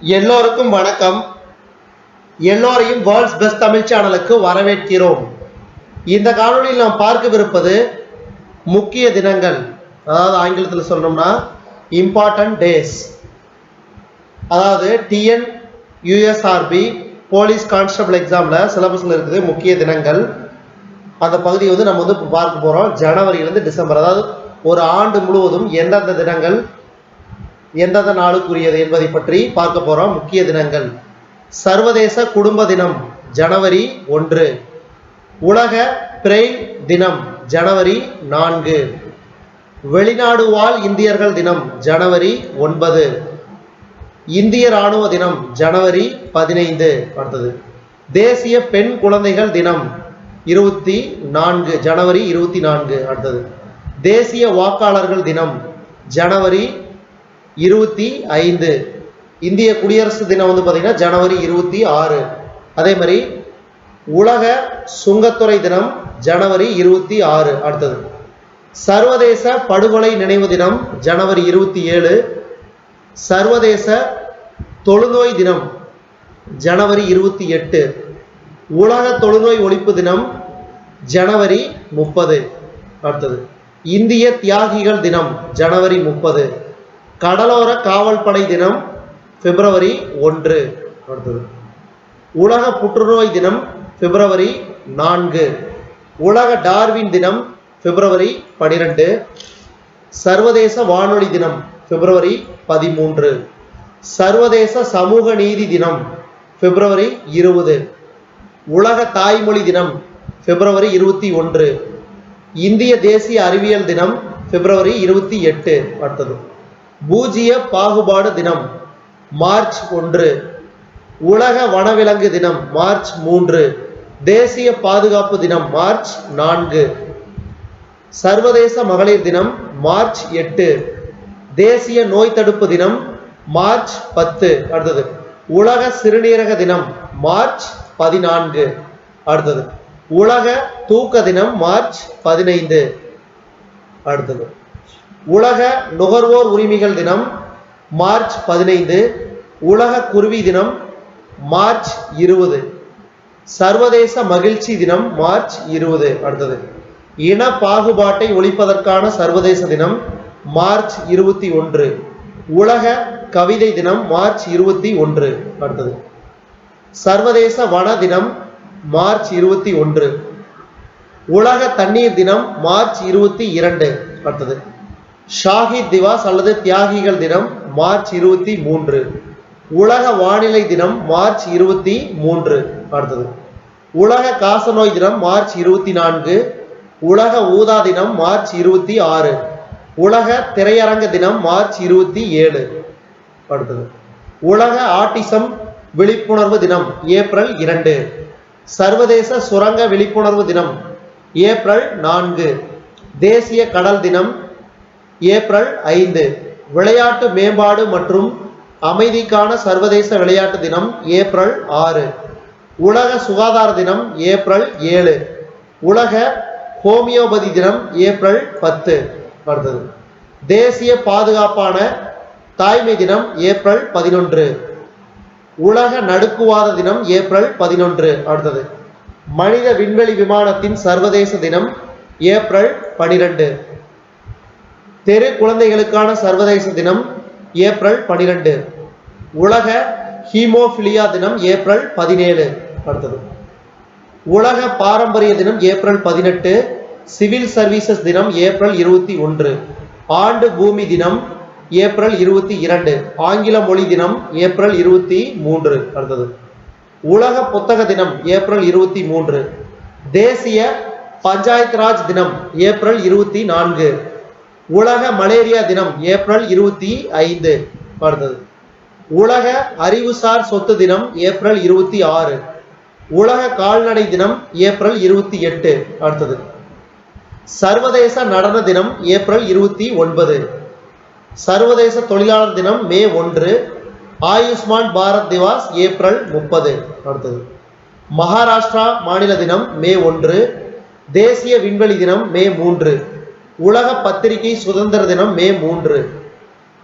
எல்லோருக்கும் வணக்கம். எல்லோரையும் வேர்ல்ட்ஸ் பெஸ்ட் தமிழ் சேனலுக்கு வரவேற்கிறோம். இந்த காணொலியில் நாம் பார்க்கவிருப்பது முக்கிய தினங்கள். அதாவது ஆங்கிலத்தில் சொல்லணும்னா இம்பார்ட்டன்ட் டேஸ் அதாவது டிஎன் யூஎஸ்ஆர்பி போலீஸ் கான்ஸ்டபிள் எக்ஸாமில் சிலபஸில் இருக்குது முக்கிய தினங்கள். அந்த பகுதியை வந்து நம்ம வந்து இப்போ பார்க்க போகிறோம் ஜனவரியிலேருந்து டிசம்பர். அதாவது ஒரு ஆண்டு முழுவதும் எந்தெந்த தினங்கள் எந்தெந்த நாளுக்குரியது என்பதை பற்றி பார்க்க போறோம். முக்கிய தினங்கள். சர்வதேச குடும்ப தினம் ஜனவரி ஒன்று. உலக பிரெயில் தினம் ஜனவரி நான்கு. வெளிநாடு வாழ் இந்தியர்கள் தினம் ஜனவரி ஒன்பது. இந்திய ராணுவ தினம் ஜனவரி பதினைந்து. அடுத்தது. தேசிய பெண் குழந்தைகள் தினம் இருபத்தி நான்கு ஜனவரி இருபத்தி நான்கு. அடுத்தது. தேசிய வாக்காளர்கள் தினம் ஜனவரி இருபத்தி ஐந்து. இந்திய குடியரசு தினம் வந்து பார்த்தீங்கன்னா ஜனவரி இருபத்தி ஆறு. அதே மாதிரி உலக சுங்கத்துறை தினம் ஜனவரி இருபத்தி ஆறு அடுத்தது. சர்வதேச படுகொலை நினைவு தினம் ஜனவரி இருபத்தி ஏழு. சர்வதேச தொழுநோய் தினம் ஜனவரி இருபத்தி எட்டு. உலக தொழுநோய் ஒழிப்பு தினம் ஜனவரி முப்பது. அடுத்தது இந்திய தியாகிகள் தினம் ஜனவரி முப்பது. கடலோர காவல்படை தினம் பிப்ரவரி ஒன்று. அடுத்தது. உலக புற்றுநோய் தினம் பிப்ரவரி நான்கு. உலக டார்வின் தினம் பிப்ரவரி பனிரெண்டு. சர்வதேச வானொலி தினம் பிப்ரவரி பதிமூன்று. சர்வதேச சமூக நீதி தினம் பிப்ரவரி இருபது. உலக தாய்மொழி தினம் பிப்ரவரி இருபத்தி ஒன்று. இந்திய தேசிய அறிவியல் தினம் பிப்ரவரி இருபத்தி எட்டு. அடுத்தது. பூஜ்ய பாகுபாடு தினம் மார்ச் ஒன்று. உலக வனவிலங்கு தினம் மார்ச் மூன்று. தேசிய பாதுகாப்பு தினம் மார்ச் நான்கு. சர்வதேச மகளிர் தினம் மார்ச் எட்டு. தேசிய நோய் தடுப்பு தினம் மார்ச் பத்து. அடுத்தது உலக சிறுநீரக தினம் மார்ச் பதினான்கு. அடுத்தது உலக தூக்க தினம் மார்ச் பதினைந்து. அடுத்தது உலக நுகர்வோர் உரிமைகள் தினம் மார்ச் பதினைந்து. உலக குருவி தினம் மார்ச் இருபது. சர்வதேச மகிழ்ச்சி தினம் மார்ச் இருபது. அடுத்தது. இன பாகுபாட்டை ஒழிப்பதற்கான சர்வதேச தினம் மார்ச் இருபத்தி ஒன்று. உலக கவிதை தினம் மார்ச் இருபத்தி ஒன்று. அடுத்தது. சர்வதேச வன தினம் மார்ச் இருபத்தி ஒன்று. உலக தண்ணீர் தினம் மார்ச் இருபத்தி இரண்டு. அடுத்தது. ஷாஹித் திவாஸ் அல்லது தியாகிகள் தினம் மார்ச் இருபத்தி மூன்று. உலக வானிலை தினம் மார்ச் இருபத்தி மூன்று. அடுத்தது. உலக காசநோய் தினம் மார்ச் இருபத்தி நான்கு. உலக ஊதா தினம் மார்ச் இருபத்தி ஆறு. உலக திரையரங்க தினம் மார்ச் இருபத்தி ஏழு. அடுத்தது. உலக ஆட்டிசம் விழிப்புணர்வு தினம் ஏப்ரல் இரண்டு. சர்வதேச சுரங்க விழிப்புணர்வு தினம் ஏப்ரல் நான்கு. தேசிய கடல் தினம் ஏப்ரல் ஐந்து விளையாட்டு மேம்பாடு மற்றும் அமைதிக்கான சர்வதேச விளையாட்டு தினம் ஏப்ரல் ஆறு உலக சுகாதார தினம் ஏப்ரல் ஏழு உலக ஹோமியோபதி தினம் ஏப்ரல் பத்து. அடுத்தது தேசிய பாதுகாப்பான தாய்மை தினம் ஏப்ரல் பதினொன்று உலக நடுக்குவாத தினம் ஏப்ரல் பதினொன்று. அடுத்தது மனித விண்வெளி விமானத்தின் சர்வதேச தினம் ஏப்ரல் பனிரெண்டு. தெரு குழந்தைகளுக்கான சர்வதேச தினம் ஏப்ரல் பனிரெண்டு. உலக ஹீமோஃபிலியா தினம் ஏப்ரல் பதினேழு. அடுத்தது. உலக பாரம்பரிய தினம் ஏப்ரல் பதினெட்டு. சிவில் சர்வீசஸ் தினம் ஏப்ரல் இருபத்தி ஒன்று. ஆண்டு பூமி தினம் ஏப்ரல் இருபத்தி இரண்டு. ஆங்கில மொழி தினம் ஏப்ரல் இருபத்தி மூன்று. அடுத்தது. உலக புத்தக தினம் ஏப்ரல் இருபத்தி மூன்று. தேசிய பஞ்சாயத் ராஜ் தினம் ஏப்ரல் இருபத்தி நான்கு. உலக மலேரியா தினம் ஏப்ரல் இருபத்தி ஐந்து. அடுத்தது உலக அறிவுசார் சொத்து தினம் ஏப்ரல் இருபத்தி ஆறு. உலக கால்நடை தினம் ஏப்ரல் இருபத்தி எட்டு. அடுத்தது சர்வதேச நடன தினம் ஏப்ரல் இருபத்தி ஒன்பது. சர்வதேச தொழிலாளர் தினம் மே ஒன்று. ஆயுஷ்மான் பாரத் திவாஸ் ஏப்ரல் முப்பது. அடுத்தது மகாராஷ்டிரா மாநில தினம் மே ஒன்று. தேசிய விண்வெளி தினம் மே மூன்று. உலக பத்திரிகை சுதந்திர தினம் மே மூன்று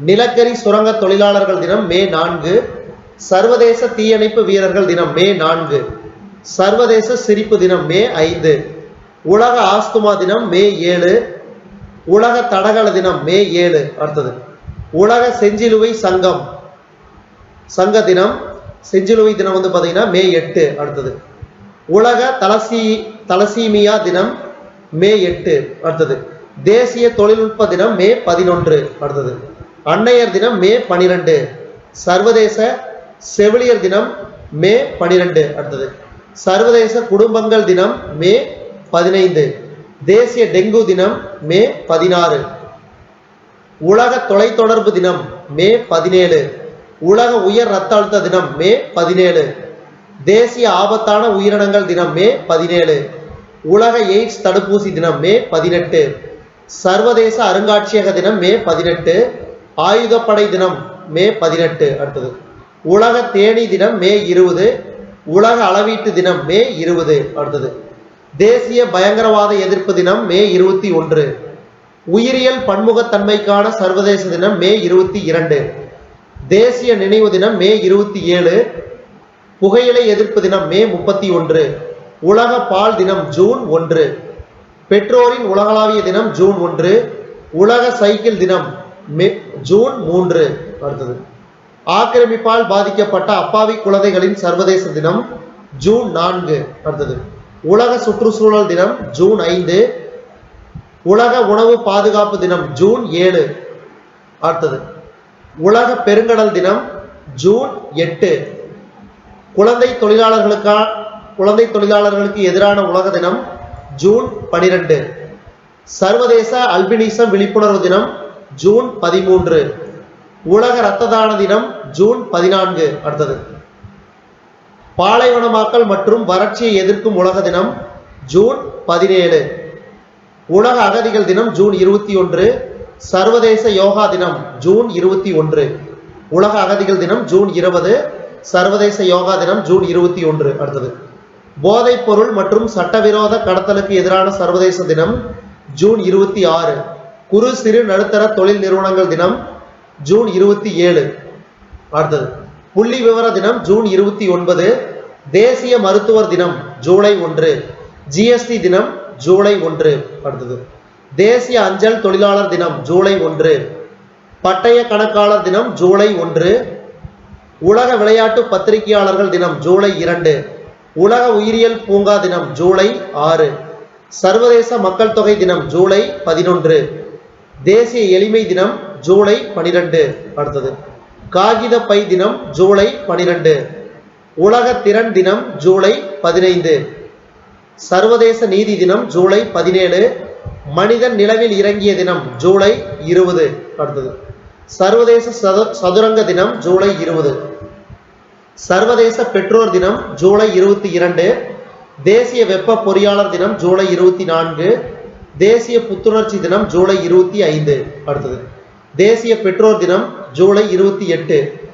நிலக்கரி சுரங்க தொழிலாளர்கள் தினம் மே நான்கு சர்வதேச தீயணைப்பு வீரர்கள் தினம் மே நான்கு சர்வதேச சிரிப்பு தினம் மே ஐந்து உலக ஆஸ்துமா தினம் மே ஏழு உலக தடகள தினம் மே ஏழு. அடுத்தது உலக செஞ்சிலுவை சங்கம் சங்க தினம் செஞ்சிலுவை தினம் வந்து பார்த்தீங்கன்னா மே எட்டு. அடுத்தது உலக தலசி தலசீமியா தினம் மே எட்டு. அடுத்தது தேசிய தொழில்நுட்ப தினம் மே பதினொன்று அடுத்தது. அன்னையர் தினம் மே பனிரெண்டு. சர்வதேச செவிலியர் தினம் மே பனிரெண்டு அடுத்தது. சர்வதேச குடும்பங்கள் தினம் மே பதினைந்து. தேசிய டெங்கு தினம் மே பதினாறு. உலக தொலைத்தொடர்பு தினம் மே பதினேழு. உலக உயர் ரத்த அழுத்த தினம் மே பதினேழு. தேசிய ஆபத்தான உயிரினங்கள் தினம் மே பதினேழு. உலக எய்ட்ஸ் தடுப்பூசி தினம் மே பதினெட்டு. சர்வதேச அருங்காட்சியக தினம் மே பதினெட்டு ஆயுதப்படை தினம் மே பதினெட்டு அடுத்தது. உலக தேனி தினம் மே இருபது உலக அளவீட்டு தினம் மே இருபது அடுத்தது. தேசிய பயங்கரவாத எதிர்ப்பு தினம் மே இருபத்தி ஒன்று. உயிரியல் பன்முகத்தன்மைக்கான சர்வதேச தினம் மே இருபத்தி இரண்டு. தேசிய நினைவு தினம் மே இருபத்தி ஏழு. புகையிலை எதிர்ப்பு தினம் மே முப்பத்தி ஒன்று. உலக பால் தினம் ஜூன் ஒன்று. பெற்றோரின் உலகளாவிய தினம் ஜூன் ஒன்று உலக சைக்கிள் தினம் மே ஜூன் மூன்று. அடுத்தது. ஆக்கிரமிப்பால் பாதிக்கப்பட்ட அப்பாவி குழந்தைகளின் சர்வதேச தினம் ஜூன் நான்கு. அடுத்தது. உலக சுற்றுச்சூழல் தினம் ஜூன் ஐந்து. உலக உணவு பாதுகாப்பு தினம் ஜூன் ஏழு. அடுத்தது. உலக பெருங்கடல் தினம் ஜூன் எட்டு. குழந்தை தொழிலாளர்களுக்கா குழந்தை தொழிலாளர்களுக்கு எதிரான உலக தினம் ஜூன் பனிரெண்டு. சர்வதேச அல்பினிசம் விழிப்புணர்வு தினம் ஜூன் பதிமூன்று. உலக இரத்த தான தினம் ஜூன் பதினான்கு. அடுத்தது. பாலைவனமாக்கல் மற்றும் வறட்சியை எதிர்க்கும் உலக தினம் ஜூன் பதினேழு. உலக அகதிகள் தினம் ஜூன் இருபத்தி ஒன்று. சர்வதேச யோகா தினம் ஜூன் இருபத்தி ஒன்று. உலக அகதிகள் தினம் ஜூன் இருபது. சர்வதேச யோகா தினம் ஜூன் இருபத்தி ஒன்று. அடுத்தது. போதைப் பொருள் மற்றும் சட்டவிரோத கடத்தலுக்கு எதிரான சர்வதேச தினம் ஜூன் இருபத்தி ஆறு. குறு சிறு நடுத்தர தொழில் நிறுவனங்கள் தினம் ஜூன் இருபத்தி ஏழு. அடுத்தது புள்ளி விவர தினம் ஜூன் இருபத்தி ஒன்பது. தேசிய மருத்துவர் தினம் ஜூலை ஒன்று. ஜிஎஸ்டி தினம் ஜூலை ஒன்று. அடுத்தது தேசிய அஞ்சல் தொழிலாளர் தினம் ஜூலை ஒன்று. பட்டய கணக்காளர் தினம் ஜூலை ஒன்று. உலக விளையாட்டு பத்திரிகையாளர்கள் தினம் ஜூலை இரண்டு. உலக உயிரியல் பூங்கா தினம் ஜூலை ஆறு. சர்வதேச மக்கள் தொகை தினம் ஜூலை பதினொன்று. தேசிய எளிமை தினம் ஜூலை பனிரெண்டு. அடுத்தது. காகித பை தினம் ஜூலை பனிரெண்டு. உலக திறன் தினம் ஜூலை பதினைந்து. சர்வதேச நீதி தினம் ஜூலை பதினேழு. மனிதன் நிலவில் இறங்கிய தினம் ஜூலை இருபது. அடுத்தது. சர்வதேச சது சதுரங்க தினம் ஜூலை இருபது. சர்வதேச பெற்றோர் தினம் ஜூலை இருபத்தி இரண்டு. தேசிய வெப்ப பொறியாளர் தினம் ஜூலை இருபத்தி நான்கு. தேசிய புத்துணர்ச்சி தினம் ஜூலை இருபத்தி ஐந்து. அடுத்தது. தேசிய பெற்றோர் தினம் ஜூலை இருபத்தி எட்டு.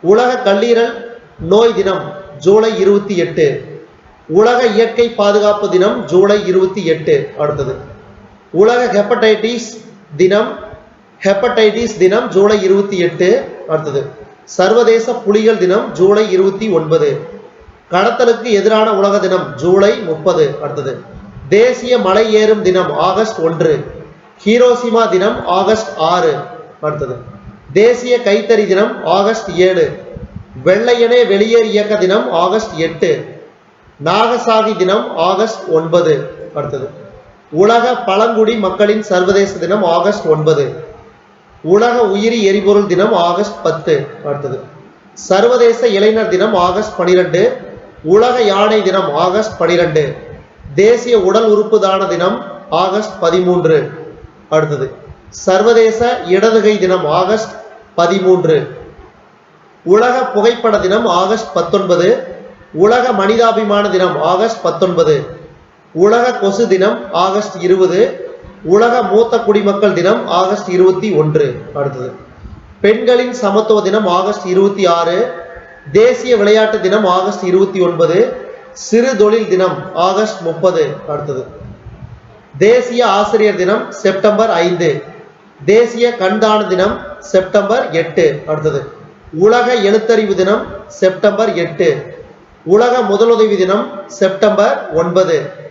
உலக கல்லீரல் நோய் தினம் ஜூலை இருபத்தி எட்டு. உலக இயற்கை பாதுகாப்பு தினம் ஜூலை இருபத்தி எட்டு. அடுத்தது. உலக ஹெப்படைட்டிஸ் தினம் ஹெப்படைட்டிஸ் தினம் ஜூலை இருபத்தி எட்டு. அடுத்தது. சர்வதேச புலிகள் தினம் ஜூலை இருபத்தி ஒன்பது. கடத்தலுக்கு எதிரான உலக தினம் ஜூலை முப்பது. அடுத்தது தேசிய மலை ஏறும் தினம் ஆகஸ்ட் ஒன்று. ஹீரோசிமா தினம் ஆகஸ்ட் ஆறு. அடுத்தது தேசிய கைத்தறி தினம் ஆகஸ்ட் ஏழு. வெள்ளையனே வெளியேறு இயக்க தினம் ஆகஸ்ட் எட்டு. நாகசாகி தினம் ஆகஸ்ட் ஒன்பது. அடுத்தது உலக பழங்குடி மக்களின் சர்வதேச தினம் ஆகஸ்ட் ஒன்பது. உலக உயிரி எரிபொருள் தினம் ஆகஸ்ட் பத்து அடுத்தது. சர்வதேச இளைஞர் தினம் ஆகஸ்ட் பனிரெண்டு உலக யானை தினம் ஆகஸ்ட் பனிரெண்டு தேசிய உடல் உறுப்பு தான தினம் ஆகஸ்ட் பதிமூன்று அடுத்தது. சர்வதேச இடதுகை தினம் ஆகஸ்ட் பதிமூன்று உலக புகைப்பட தினம் ஆகஸ்ட் பத்தொன்பது உலக மனிதாபிமான தினம் ஆகஸ்ட் பத்தொன்பது உலக கொசு தினம் ஆகஸ்ட் இருபது உலக மூத்த குடிமக்கள் தினம் ஆகஸ்ட் இருபத்தி ஒன்று. அடுத்தது. பெண்களின் சமத்துவ தினம் ஆகஸ்ட் இருபத்தி ஆறு. தேசிய விளையாட்டு தினம் ஆகஸ்ட் இருபத்தி ஒன்பது. சிறு தொழில் தினம் ஆகஸ்ட் முப்பது. அடுத்தது. தேசிய ஆசிரியர் தினம் செப்டம்பர் ஐந்து. தேசிய கண்தான தினம் செப்டம்பர் எட்டு. அடுத்தது. உலக எழுத்தறிவு தினம் செப்டம்பர் எட்டு. உலக முதலுதவி தினம் செப்டம்பர் ஒன்பது.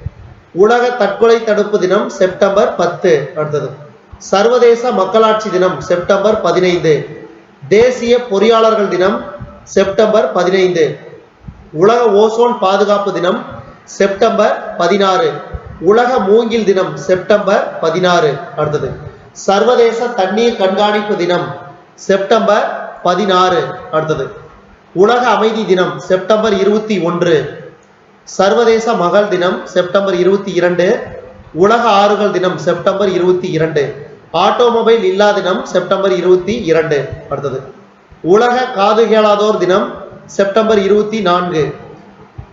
உலக தற்கொலை தடுப்பு தினம் செப்டம்பர் பத்து அடுத்தது. சர்வதேச மக்களாட்சி தினம் செப்டம்பர் பதினைந்து. தேசிய பொறியாளர்கள் தினம் செப்டம்பர் பதினைந்து. உலக ஓசோன் பாதுகாப்பு தினம் செப்டம்பர் பதினாறு. உலக மூங்கில் தினம் செப்டம்பர் பதினாறு அடுத்தது. சர்வதேச தண்ணீர் கண்காணிப்பு தினம் செப்டம்பர் பதினாறு அடுத்தது. உலக அமைதி தினம் செப்டம்பர் இருபத்தி ஒன்று. சர்வதேச மகள் தினம் செப்டம்பர் இருபத்தி இரண்டு உலக ஆறுகள் தினம் செப்டம்பர் இருபத்தி இரண்டு ஆட்டோமொபைல் இல்லா தினம் செப்டம்பர் இருபத்தி இரண்டு. அடுத்தது உலக காது கேளாதோர் தினம் செப்டம்பர் இருபத்தி நான்கு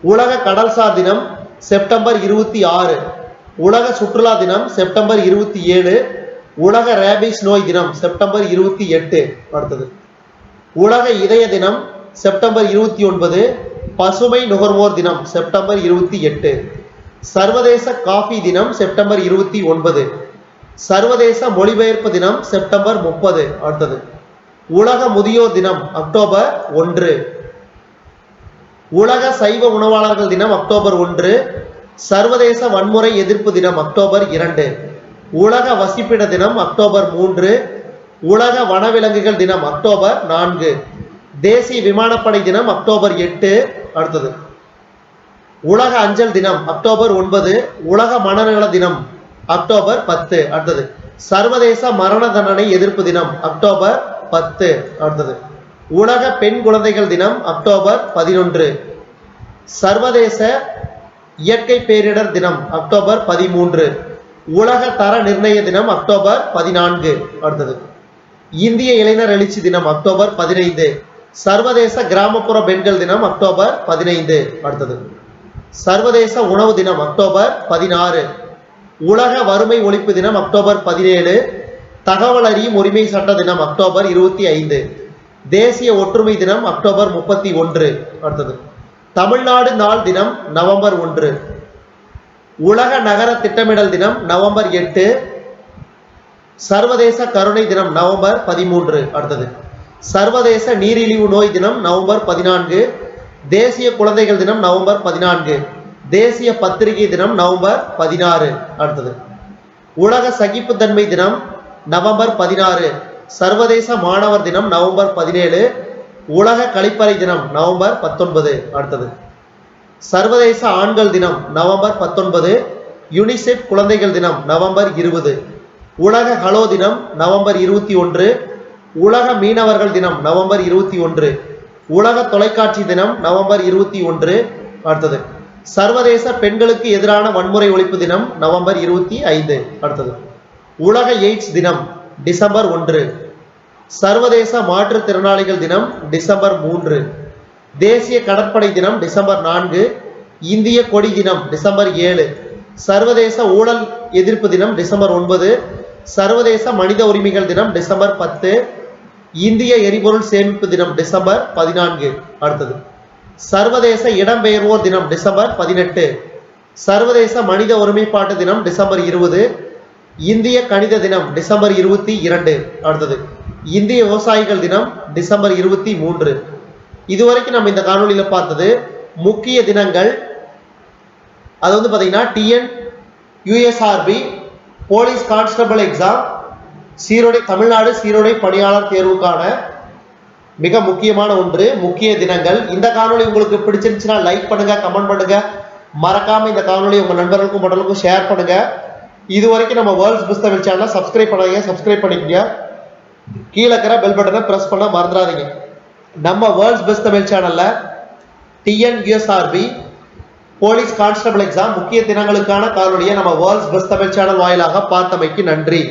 உலக கடல்சார் தினம் செப்டம்பர் இருபத்தி ஆறு உலக சுற்றுலா தினம் செப்டம்பர் இருபத்தி ஏழு உலக ரேபிஸ் நோய் தினம் செப்டம்பர் இருபத்தி எட்டு. அடுத்தது உலக இதய தினம் செப்டம்பர் இருபத்தி ஒன்பது பசுமை நுகர்வோர் தினம் செப்டம்பர் இருபத்தி எட்டு. சர்வதேச காஃபி தினம் செப்டம்பர் இருபத்தி ஒன்பது. சர்வதேச மொழிபெயர்ப்பு தினம் செப்டம்பர் முப்பது. அடுத்தது. உலக முதியோர் தினம் அக்டோபர் ஒன்று. உலக சைவ உணவாளர்கள் தினம் அக்டோபர் ஒன்று. சர்வதேச வன்முறை எதிர்ப்பு தினம் அக்டோபர் இரண்டு. உலக வசிப்பிட தினம் அக்டோபர் மூன்று. உலக வனவிலங்குகள் தினம் அக்டோபர் நான்கு. தேசிய விமானப்படை தினம் அக்டோபர் எட்டு. அடுத்தது. உலக அஞ்சல் தினம் அக்டோபர் ஒன்பது உலக மனநல தினம் அக்டோபர் பத்து அடுத்தது. சர்வதேச மரண தண்டனை எதிர்ப்பு தினம் அக்டோபர் பத்து அடுத்தது. உலக பெண் குழந்தைகள் தினம் அக்டோபர் பதினொன்று. சர்வதேச இயற்கை பேரிடர் தினம் அக்டோபர் பதிமூன்று. உலக தர நிர்ணய தினம் அக்டோபர் பதினான்கு அடுத்தது. இந்திய இளைஞர் எழுச்சி தினம் அக்டோபர் பதினைந்து. சர்வதேச கிராமப்புற பெண்கள் தினம் அக்டோபர் பதினைந்து அடுத்தது. சர்வதேச உணவு தினம் அக்டோபர் பதினாறு. உலக வறுமை ஒழிப்பு தினம் அக்டோபர் பதினேழு. தகவல் அறியும் உரிமை சட்ட தினம் அக்டோபர் இருபத்தி ஐந்து. தேசிய ஒற்றுமை தினம் அக்டோபர் முப்பத்தி ஒன்று அடுத்தது. தமிழ்நாடு நாள் தினம் நவம்பர் ஒன்று. உலக நகர திட்டமிடல் தினம் நவம்பர் எட்டு. சர்வதேச கருணை தினம் நவம்பர் பதிமூன்று அடுத்தது. சர்வதேச நீரிழிவு நோய் தினம் நவம்பர் பதினான்கு. தேசிய குழந்தைகள் தினம் நவம்பர் பதினான்கு. தேசிய பத்திரிகை தினம் நவம்பர் பதினாறு. அடுத்தது. உலக சகிப்புத்தன்மை தினம் நவம்பர் பதினாறு. சர்வதேச மாணவர் தினம் நவம்பர் பதினேழு. உலக கழிப்பறை தினம் நவம்பர் பத்தொன்பது. அடுத்தது. சர்வதேச ஆண்கள் தினம் நவம்பர் பத்தொன்பது. யுனிசெஃப் குழந்தைகள் தினம் நவம்பர் இருபது. உலக ஹலோ தினம் நவம்பர் இருபத்தி ஒன்று. உலக மீனவர்கள் தினம் நவம்பர் இருபத்தி ஒன்று. உலக தொலைக்காட்சி தினம் நவம்பர் இருபத்தி ஒன்று. அடுத்தது சர்வதேச பெண்களுக்கு எதிரான வன்முறை ஒழிப்பு தினம் நவம்பர் இருபத்தி ஐந்து. அடுத்தது உலக எய்ட்ஸ் தினம் டிசம்பர் ஒன்று. சர்வதேச மாற்றுத்திறனாளிகள் தினம் டிசம்பர் மூன்று. தேசிய கடற்படை தினம் டிசம்பர் நான்கு. இந்திய கொடி தினம் டிசம்பர் ஏழு. சர்வதேச ஊழல் எதிர்ப்பு தினம் டிசம்பர் ஒன்பது. சர்வதேச மனித உரிமைகள் தினம் டிசம்பர் பத்து. இந்திய எரிபொருள் சேமிப்பு தினம் டிசம்பர் பதினான்கு அடுத்தது. சர்வதேச இடம்பெயர்வோர் தினம் டிசம்பர் பதினெட்டு. சர்வதேச மனித ஒருமைப்பாட்டு தினம் டிசம்பர் இருபது. இந்திய கணித தினம் டிசம்பர் இருபத்தி இரண்டு அடுத்தது. இந்திய விவசாயிகள் தினம் டிசம்பர் இருபத்தி மூன்று. இதுவரைக்கும் நம்ம இந்த காணொலியில் பார்த்தது முக்கிய தினங்கள். அது வந்து பார்த்தீங்கன்னா TN USRB police constable exam சீருடை தமிழ்நாடு சீருடை பணியாளர் தேர்வுக்கான மிக முக்கியமான ஒன்று முக்கிய தினங்கள். இந்த காணொலி உங்களுக்கு பிடிச்சிருந்துச்சுன்னா லைக் பண்ணுங்க கமெண்ட் பண்ணுங்க. மறக்காம இந்த காணொலி உங்க நண்பர்களுக்கும் மடலுக்கும் ஷேர் பண்ணுங்க. இது வரைக்கும் நம்ம வேர்ல்ட்ஸ் புஸ் தமிழ் சேனலை சப்ஸ்கிரைப் பண்ணாதீங்க சப்ஸ்கிரைப் பண்ணிக்கங்க. கீழே இருக்கிற பெல் பட்டனை பிரஸ் பண்ண மறந்துடாதீங்க. நம்ம வேர்ல்ட்ஸ் பெஸ்ட் தமிழ் சேனல்ல டிஎன்யூஎஸ்ஆர்பி போலீஸ் கான்ஸ்டபிள் எக்ஸாம் முக்கிய தினங்களுக்கான காணொலியை நம்ம வேர்ல்ட்ஸ் பெஸ்ட் தமிழ் சேனல் வாயிலாக பார்த்தமைக்கு நன்றி.